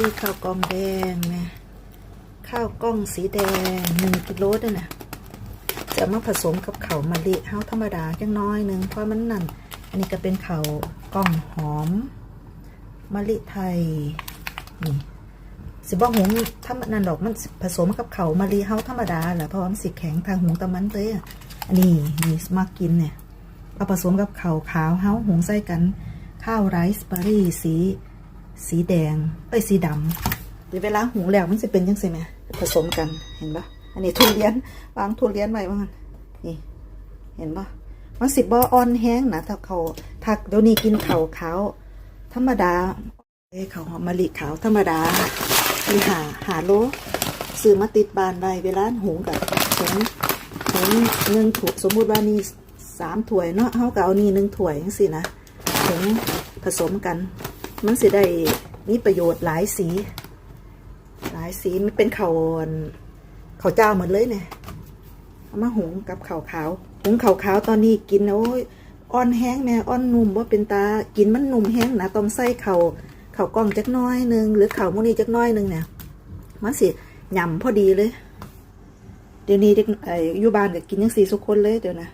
อข้าวกล้องแดงนะข้าวกล้องสีแดงหนึ่งกิโลด้วยนะจะมาผสมกับเขามะลิเฮาธรรมดาจังน้อยหนึงเพราะมันนั่นอันนี้ก็เป็นเขาวกล้องหอมมะลิไทยนี่สิบอกหุงถ้ามันนั่นดอกมันผสมกับเขามะลิเฮาธรรมดาแหละเพราะมันสิแข็งทางหงตะมันเต้ยอันนี้นี่มากินเนี่ยเอาผสมกับเขาวขาวเฮาหงใส่กันข้าวไรซ์เบอร์รี่สี สีแดง เอ้ย สีดำเดี๋ยวเวลาหุงแล้วมันจะเป็นยังไงไหมผสมกันเห็นปะอันนี้ทุเรียนวางทุเรียนไว้บ้างนี่ เห็นปะมันสิบ่อ่อนแห้งนะถ้าเขาถ้าเดี๋ยวนี้กินขาวขาวธรรมดาเอ้ยข้าวหอมมะลิขาวธรรมดามีหาหาโลซื้อมาติดบานไว้เวลาหุงกับหุงหุงหนึ่งถ้วยสมมุติว่านี่สามถ้วยเนาะเฮาก็เอานี่หนึ่งถ้วยจังซี่นะหุงผสมกัน มันสิได้มีประโยชน์หลายสี หลายสีมันเป็นข้าวอั่นข้าวเจ้าหมดเลยเนี่ยเอามาหุงกับขาวขาวหุงข้าวขาวตอนนี้กินโอ้ยอ่อนแห้งแม่อ่อนนุ่มว่าเป็นตากินมันนุ่มแห้งนะต้องใส่ข้าวข้าวกล้องจักน้อยหนึ่งหรือข้าวมุนีจักน้อยหนึ่งเนี่ยมันสิยำพอดีเลย เดี๋ยวนี้เด็กไอ้ยู่บ้านก็กินยังสีสุกคนเลยเดี๋ยวนะ